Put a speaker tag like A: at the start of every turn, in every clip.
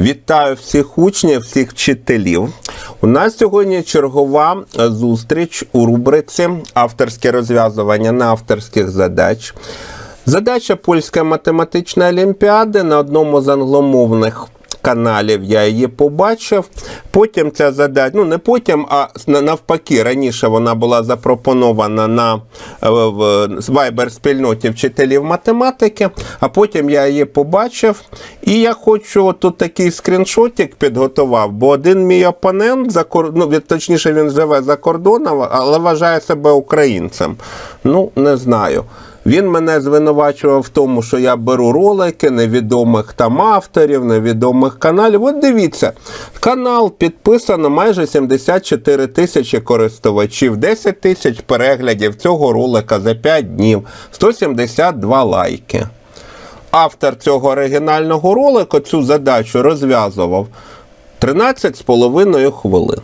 A: Вітаю всіх учнів, всіх вчителів. У нас сьогодні чергова зустріч у рубриці авторське розв'язування на авторських задач. Задача польська математична олімпіади на одному з англомовних каналів я її побачив. Потім ця задача, ну не потім, а навпаки, раніше вона була запропонована на е, Viber спільноті вчителів математики, а потім я її побачив. І я хочу тут такий скріншотик підготував, бо один мій опонент за ну, точніше він живе за кордоном, але вважає себе українцем. Ну, не знаю. Він мене звинувачував в тому, що я беру ролики невідомих там авторів, невідомих каналів. От дивіться, канал підписано майже 74 тисячі користувачів, 10 тисяч переглядів цього ролика за 5 днів, 172 лайки. Автор цього оригінального ролику цю задачу розв'язував 13,5 хвилин.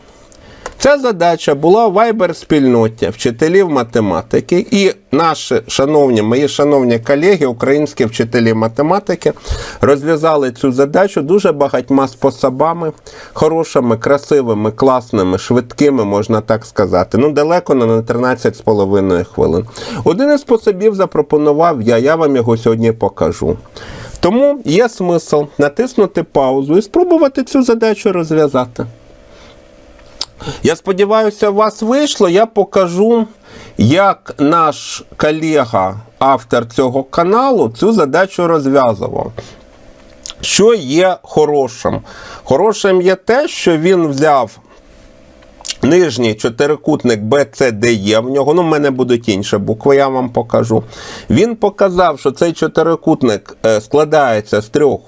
A: Ця задача була в Viber спільноті вчителів математики, і наші шановні, мої шановні колеги, українські вчителі математики, розв'язали цю задачу дуже багатьма способами, хорошими, красивими, класними, швидкими, можна так сказати. Ну, далеко не на 13,5 хвилин. Один із способів запропонував я, я вам його сьогодні покажу. Тому є смисл натиснути паузу і спробувати цю задачу розв'язати. Я сподіваюся, у вас вийшло. Я покажу, як наш колега, автор цього каналу, цю задачу розв'язував. Що є хорошим? Хорошим є те, що він взяв нижній чотирикутник BCDE, в нього, ну, в мене будуть інші букви, я вам покажу. Він показав, що цей чотирикутник е, складається з трьох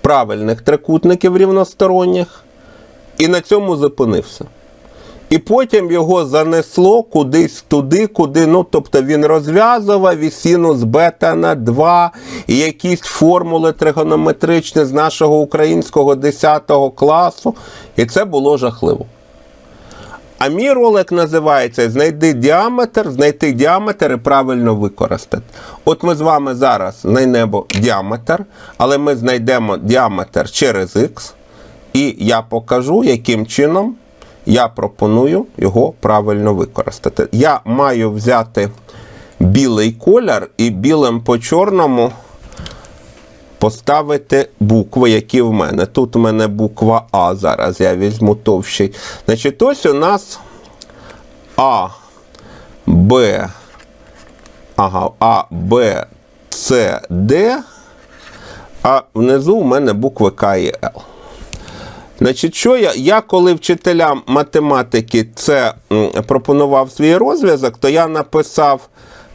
A: правильних трикутників рівносторонніх, і на цьому зупинився. І потім його занесло кудись туди, куди, ну, тобто він розв'язував і синус бета на 2, і якісь формули тригонометричні з нашого українського 10 класу. І це було жахливо. А мій ролик називається Знайди діаметр, знайти діаметр і правильно використати. От ми з вами зараз знайдемо діаметр, але ми знайдемо діаметр через х, і я покажу, яким чином я пропоную його правильно використати. Я маю взяти білий колір і білим по чорному поставити букви, які в мене. Тут у мене буква А. Зараз я візьму товщий. Значить, ось у нас А, Б, ага, А, Б, С, Д, а внизу у мене букви К і Л. Значить, що я? Я коли вчителям математики це пропонував свій розв'язок, то я написав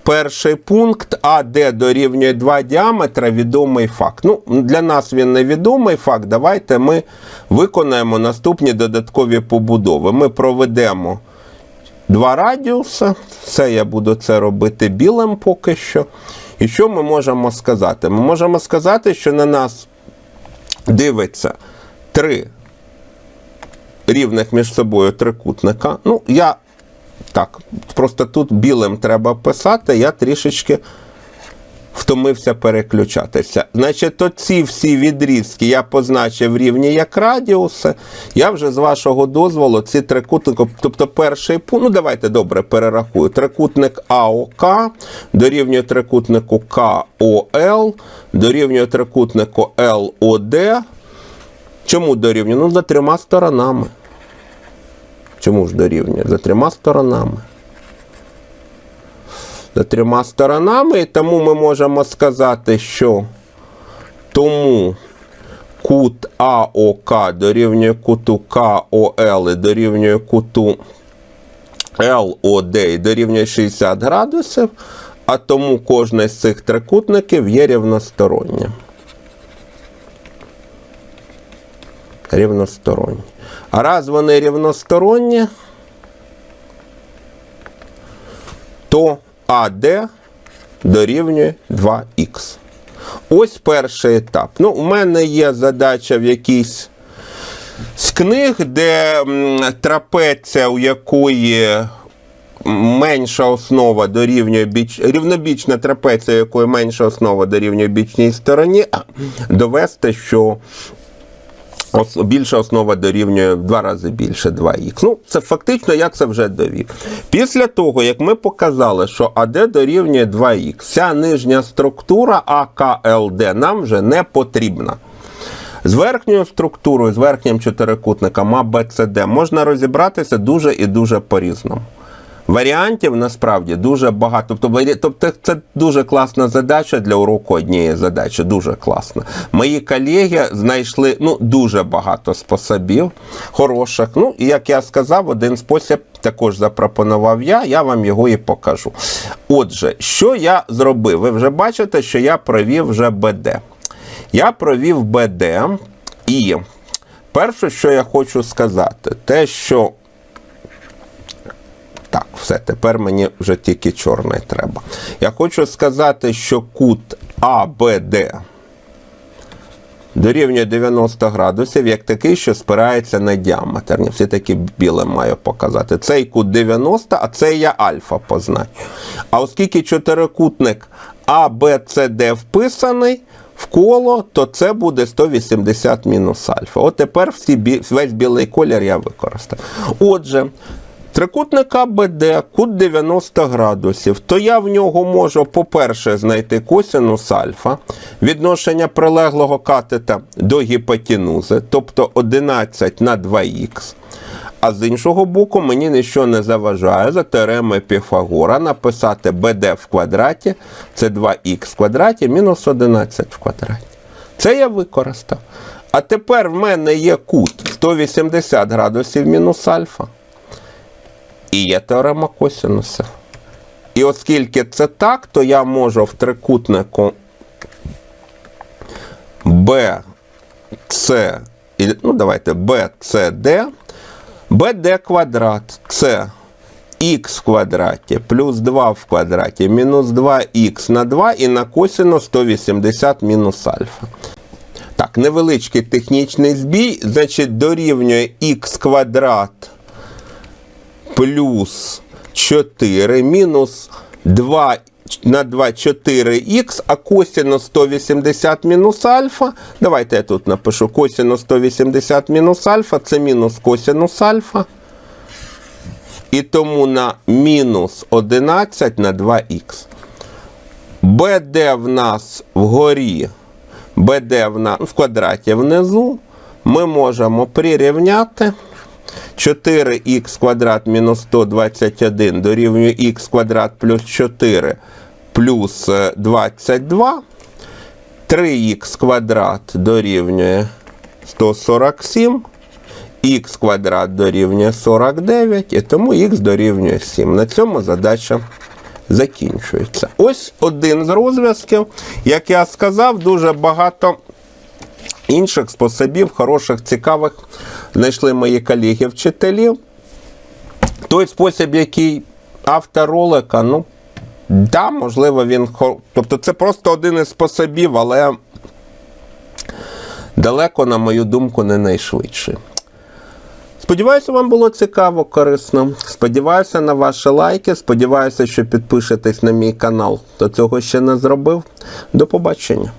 A: перший пункт, а де дорівнює 2 діаметра, відомий факт. Ну, для нас він невідомий факт. Давайте ми виконаємо наступні додаткові побудови. Ми проведемо два радіуси. Все я буду це робити білим поки що. І що ми можемо сказати? Ми можемо сказати, що на нас дивиться три рівних між собою трикутника. Ну, я так, просто тут білим треба писати, я трішечки втомився переключатися. Значить, оці всі відрізки я позначив рівні як радіуси. Я вже з вашого дозволу ці трикутники, тобто перший пункт, ну давайте добре перерахую. Трикутник АОК дорівнює трикутнику КОЛ, дорівнює трикутнику ЛОД. Чому дорівнює? Ну, за трьома сторонами. Чому ж дорівнює? За трьома сторонами. За трьома сторонами, і тому ми можемо сказати, що тому кут АОК дорівнює куту КОЛ і дорівнює куту ЛОД і дорівнює 60 градусів, а тому кожне з цих трикутників є рівностороннє. Рівносторонні. А раз вони рівносторонні, то АД дорівнює 2х. Ось перший етап. Ну, у мене є задача в якійсь з книг, де трапеція, у якої менша основа дорівнює біч... рівнобічна трапеція, у якої менша основа дорівнює бічній стороні, довести, що ос- більша основа дорівнює в два рази більше 2х. Ну, це фактично я це вже довів. Після того, як ми показали, що АД дорівнює 2х, ця нижня структура АКЛД нам вже не потрібна. З верхньою структурою, з верхнім чотирикутником АБЦД можна розібратися дуже і дуже по-різному. Варіантів насправді дуже багато. Тобто, тобто це дуже класна задача для уроку однієї задачі. Дуже класна. Мої колеги знайшли ну, дуже багато способів хороших. Ну, і як я сказав, один спосіб також запропонував я, я вам його і покажу. Отже, що я зробив? Ви вже бачите, що я провів вже БД. Я провів БД і перше, що я хочу сказати, те, що все, тепер мені вже тільки чорний треба. Я хочу сказати, що кут АБД дорівнює 90 градусів, як такий, що спирається на діаметр. Ні, Все-таки біле маю показати. Цей кут 90, а цей я альфа позначу. А оскільки чотирикутник АБЦД вписаний в коло, то це буде 180 мінус альфа. От тепер всі, весь білий колір я використав. Отже, Трикутник АБД, кут 90 градусів, то я в нього можу, по-перше, знайти косинус альфа, відношення прилеглого катета до гіпотенузи, тобто 11 на 2х. А з іншого боку, мені нічого не заважає за теоремою Піфагора написати BD в квадраті, це 2х в квадраті мінус 11 в квадраті. Це я використав. А тепер в мене є кут 180 градусів мінус альфа. І є теорема косинусів. І оскільки це так, то я можу в трикутнику B, C, ну давайте B, C, D, BD квадрат це х в квадраті плюс 2 в квадраті мінус 2х на 2 і на косинус 180 мінус альфа. Так, невеличкий технічний збій, значить, дорівнює х квадрат плюс 4 мінус 2 на 2 4х, а косинус 180 мінус альфа. Давайте я тут напишу косинус 180 мінус альфа, це мінус косинус альфа. І тому на мінус 11 на 2х. БД в нас вгорі, БД в в квадраті внизу. Ми можемо прирівняти. 4х квадрат мінус 121 дорівнює х квадрат плюс 4 плюс е, 22. 3х квадрат дорівнює 147. х квадрат дорівнює 49, і тому х дорівнює 7. На цьому задача закінчується. Ось один з розв'язків. Як я сказав, дуже багато інших способів, хороших, цікавих, знайшли мої колеги-вчителі. Той спосіб, який автор ролика, ну, да, можливо, він. Тобто це просто один із способів, але далеко, на мою думку, не найшвидший. Сподіваюся, вам було цікаво, корисно. Сподіваюся на ваші лайки. Сподіваюся, що підпишетесь на мій канал, хто цього ще не зробив. До побачення.